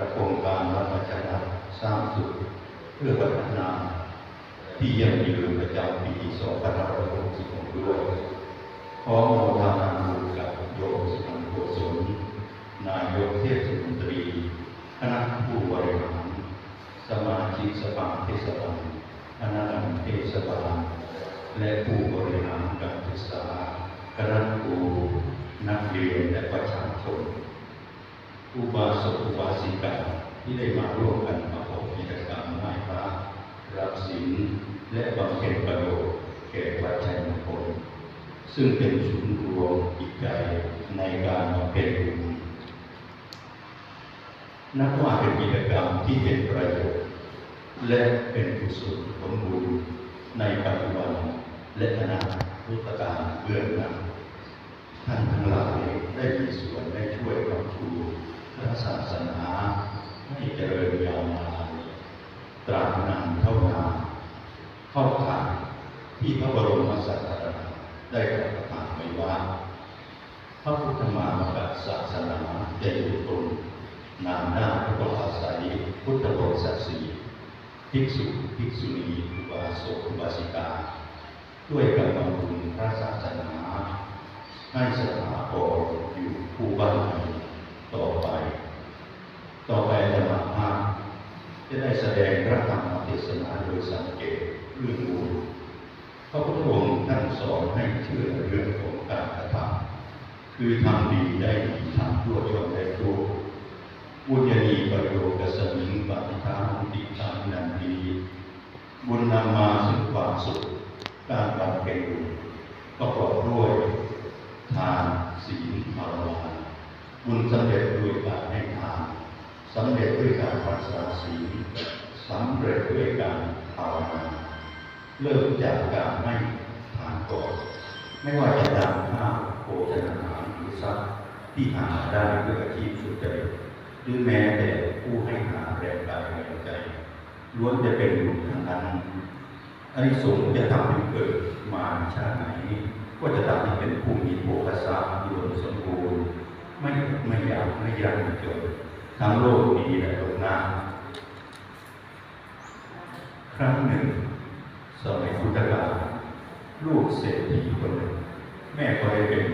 กับโครงการรัฐจักรสร้างสุขเพื่อพัฒนาที่ยังยืนประจำปี2566ด้วยขอโมทนาบุญกับโยมสุนทรโกศลนายกเทศมนตรี คณะผู้บริหารสมาชิกสภาเทศบาลคณะกรรมการเทศบาลและผู้บริหารการศึกษาคณะครูนักเรียนและประชาชน อุบาสกอุบาสิกาที่ได้มาร่วมกันประกอบกิจกรรมไหว้พระรับศีลและบำเพ็ญประโยชน์แก่วัดชัยมงคลซึ่งเป็นศูนย์รวมจิตใจในการบำเพ็ญบุญนับว่าเป็นกิจกรรมที่เป็นประโยชน์และเป็นกุศลผลบุญในปัจจุบันและอนาคตการเบื้องหน้าท่านทั้งหลายได้มีส่วนได้ช่วยครอบครู พระศาสนาให้เจริญยาวนานตราบนานเท่านานเข้าข่ายที่พระบรมศาสดาได้ประทานไว้ว่าพระพุทธมามกศาสนาจะอยู่ตนนานหน้าก็ต้อาศัยพุทธบริษัทสี่ภิกษุภิกษุณีอุบาสกอุบาสิกา ด้วยการบำรุงพระศาสนาให้สถาพรอยู่คู่บ้านใหม่ ต่อไป ต่อไปธรรมภาพจะได้แสดงพระธรรมเทศนาโดยสังเกตเรื่องบุญพระพุทธองค์ท่านสอนให้เชื่อเรื่องของการกระทำคือทำดีได้ดีทำชั่วชนได้ชั่วบุญญาณีประโยชน์กสมิงปฏิทามุติทานันดีบุญนำมาซึ่งความสุขการบำเพ็ญบุญประกอบด้วยทานศีลภาวนา บุญสำเร็จด้วยการให้ทานสำเร็จด้วยการรักษาศีลสำเร็จด้วยการภาวนาเริ่มจากการให้ทานก่อนไม่ว่าจะดำข้าวโภชนาอาหารหรือทรัพย์ที่หาได้ด้วยอาชีพสุจริตหรือแม้แต่ผู้ให้หาแรงกายแรงใจล้วนจะเป็นบุญทั้งนั้นอันนี้สงส์จะทำให้เกิดมาชาติไหน ก็จะทำให้เป็นผู้มีโภคทรัพย์อุดมสมบูรณ์ ไม่ไม่อยากไม่อยักไม่จนทั้งโลกนี้และโลกหน้า ครั้งหนึ่ง สมัยพุทธกาลลูกเศรษฐีคนหนึ่ง แม่ก็ได้เป็น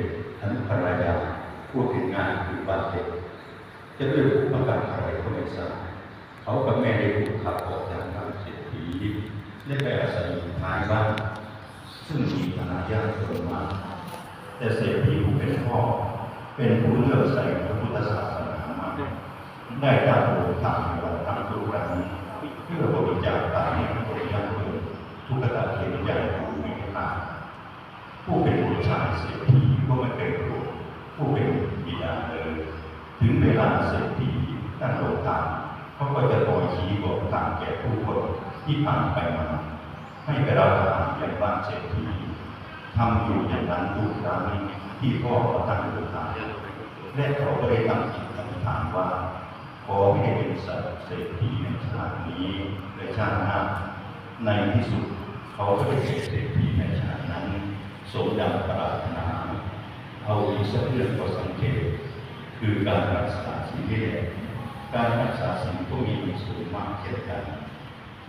อนุภรรยาพูดถึงงานคือบ้านเด็กจะด้วยผู้ประกันอะไรก็ไม่ทราบเขากับแม่ได้ถูกขับออกจากบ้านเศรษฐีและไปอาศัยอยู่ท้ายบ้านซึ่งมีฐานะยากจนมากแต่เศรษฐีผู้เป็นพ่อ เป็นผู้เลือกใส่พระพุทธศาสนามาได้ตามโปรดทางในวันทั้งทุกันเพื่อบริจาคตามให้คนยากจนทุกขตาเทียนใหญ่ผู้มีค่าผู้เป็นบุตรชายเศรษฐีก็ไม่เป็นครูผู้เป็นบิดาเลยถึงเวลาเศรษฐีท่านลงทางเขาก็จะคอยชี้บอกทางแก่ผู้คนที่ผ่านไปมาให้ไปรับอาหารอย่างบ้านเศรษฐีทำอยู่อย่างนั้นทุกครั้ง ที่พ่อเขาตั้งเดินทาและเขาก็ได้ตั้งจิตอธิษฐานว่าขอให้เป็นสัตว์เศรษฐีในชาตินี้ในชาติหน้าในที่สุดเขาก็ได้เป็นเศรษฐีในชาตินั้น สมดังปรารถนา เอาอีกสักเรื่องก็สังเกต คือการรักษาศีลนี่แหละการรักษาศีลก็มีสูงมากเช่นกัน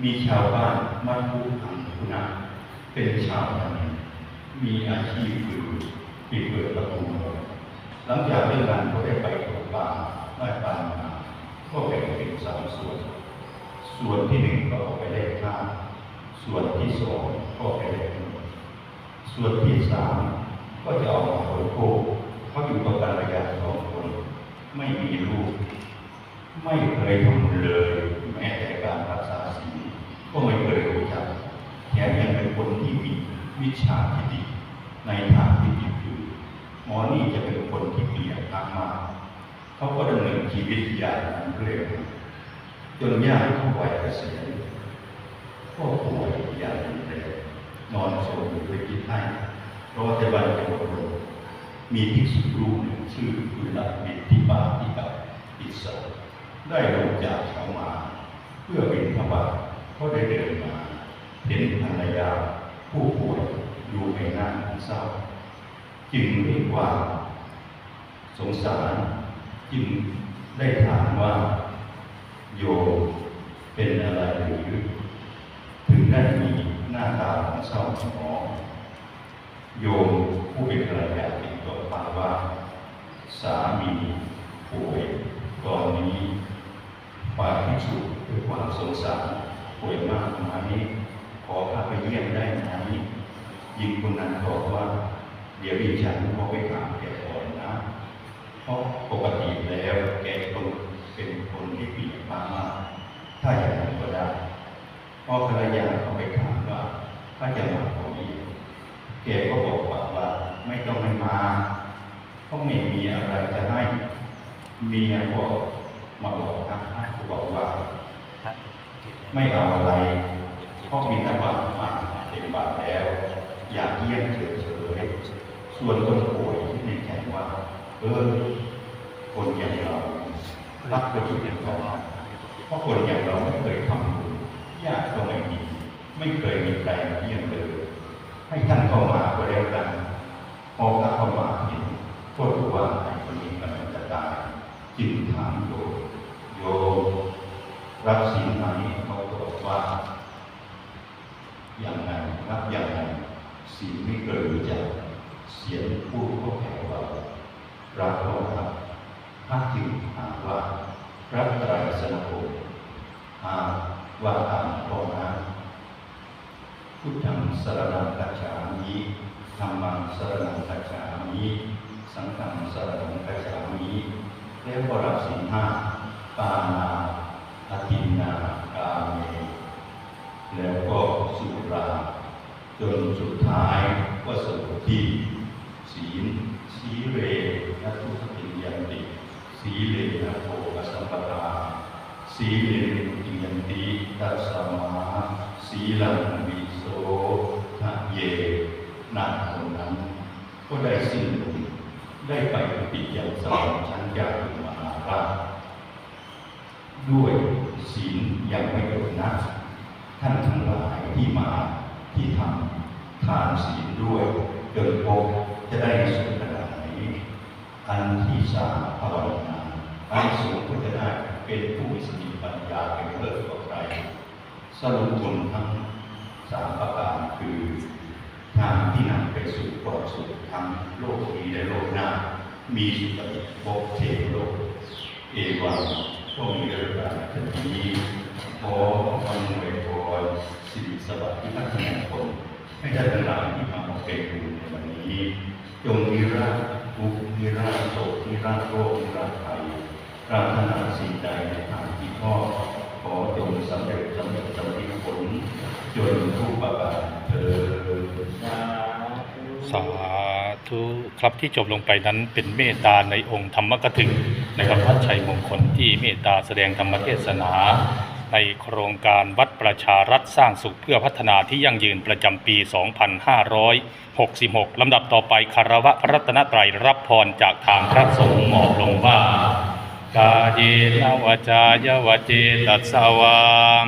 มีชาวบ้านมัดผู้อังคุณาเป็นชาวนามีอาชีพคือ ปิดเปิดประตูเมืองหลังจากเรื่องนั้นก็ได้ไปตกปลาได้ปลามาก็แบ่งเป็นสามส่วน ส่วนที่หนึ่งก็เอาไปแลกข้าวส่วนที่สองก็ไปแลกเงินส่วนที่สามก็จะเอามาบริโภคเขาอยู่กับภรรยาสองคน ไม่มีลูก ไม่เคยทำเลย แม้แต่การรักษาศีลก็ไม่เคยรู้จักแถมยังเป็นคนที่มีวิชาที่ดีในทางที่ดี หมอนี่จะเป็นคนที่เกลียดทางมากเขาก็ดำเนินชีวิตอย่างเรื่อยจนญาติเขาไหวเกษียณก็ป่วยอย่างรุนแรงนอนสมอยู่ด้วยกินให้เพราะว่าในวันจังหวัดนมีภิกษุรูปหนึ่งชื่อกุลบิดที่บาติกับอิสระได้ลงจากเขามา เพื่อบินทบาทก็ได้เดินมา เห็นภรรยาผู้ป่วยอยู่ในหน้าเศร้า จึงเรียกว่าสงสารจึงได้ถามว่า โยมเป็นอะไรหรือถึงได้มีหน้าตาของเศร้าหมองโยมผู้เป็นภรรยาติดต่อมาว่า สามีป่วยตอนนี้ฝ่ายพิสุด้วยความสงสารป่วยมากไหมขอพาไปเยี่ยมได้ไหมหญิงคนนั้นบอกว่า เดี๋ยวดิฉันขอไปถามแกก่อนนะ เพราะปกติแล้วแกต้องเป็นคนที่ปีกมากๆถ้าอย่างนั้นก็ได้พอภรรยาเขาไปถามว่าถ้าจะมาขอเยี่ยมแกก็บอกว่าว่าไม่ต้องให้มาเพราะไม่มีอะไรจะให้เมียก็มาบอกนะก็บอกว่า ไม่เอาอะไรเพราะมีตบาตมาเต็มบาทแล้ว อยากเยี่ยมเฉย ส่วนคนป่วยที่ในใจว่าเออคนอย่างเรารักคนอื่นก็เพราะคนอย่างเราไม่เคยทำบุญญาติก็ไม่มีไม่เคยมีใครมาเยี่ยมเลยให้ท่านเข้ามาก็แล้วกันพอท่านเข้ามาเห็นก็รู้ว่าไอ้คนนี้กำลังจะตายจึงถามโยมโยมรับสิ่งไหนเขาบอกว่าอย่างไรรับอย่างไรสิ่งไม่เคยรู้จัก เสียงพูดก็แผ่วเบารับก็รับพระจึงหาว่าพระไตรสนคมหาว่าตามพ่อนะพุทธังสรนังกัจฉามิธรรมังสรนังกัจฉามิสังฆังสรนังกัจฉามิแล้วก็รับสิ่งห้าปานาอตินนากาเมแล้วก็สุราจนสุดท้ายก็สรุปที่ ศีลสีเรนัทุสติยันติสีเลนะโภกสัมปทาสีเลนติยันติตัสมาสีลังวิโสทะเยนาคนนั้น ก็ได้สิ้นบุญได้ไปปฏิญาณสวรรค์ชั้นยาตุมหาราชด้วยศีลยังไม่จบนะท่านทั้งหลายที่มาที่ทำทานศีลด้วยจนพบ จะได้สุขขนาดไหนอันที่สามภาวนาไปสูงก็จะได้เป็นผู้มีสติปัญญาเป็นเลิศกว่าใครสรุปผลทั้งสามประการคือทางที่นำไปสู่ความสุขทั้งโลกนี้และโลกหน้า มีสุขติภพเทวโลก เอวังก็มีเรื่องการทันทีขออำนวยพรสิริสวัสดิ์ที่พัฒนาผลให้ ได้ทั้งหลายที่มาบอกเป็นบุญในวันนี้จงมีราชทุกข์มีราชโศกมีราชโรคมีราชภัยปรารถนาสิ่งใดในทางที่ชอบขอจงสำเร็จสำเร็จสำเร็จผลจนทุกประการเธอสาธุครับที่จบลงไปนั้นเป็นเมตตาในองค์ธรรมกถึงนะครับวัดชัยมงคลที่เมตตาแสดงธรรมเทศนา ในโครงการวัดประชารัฐสร้างสุขเพื่อพัฒนาที่ยั่งยืนประจำปี 2566 ลำดับต่อไปคารวะพระรัตนตรัยรับพรจากทางพระสงฆ์หมอบลงว่ากาเยนวจายวเจตัสวาง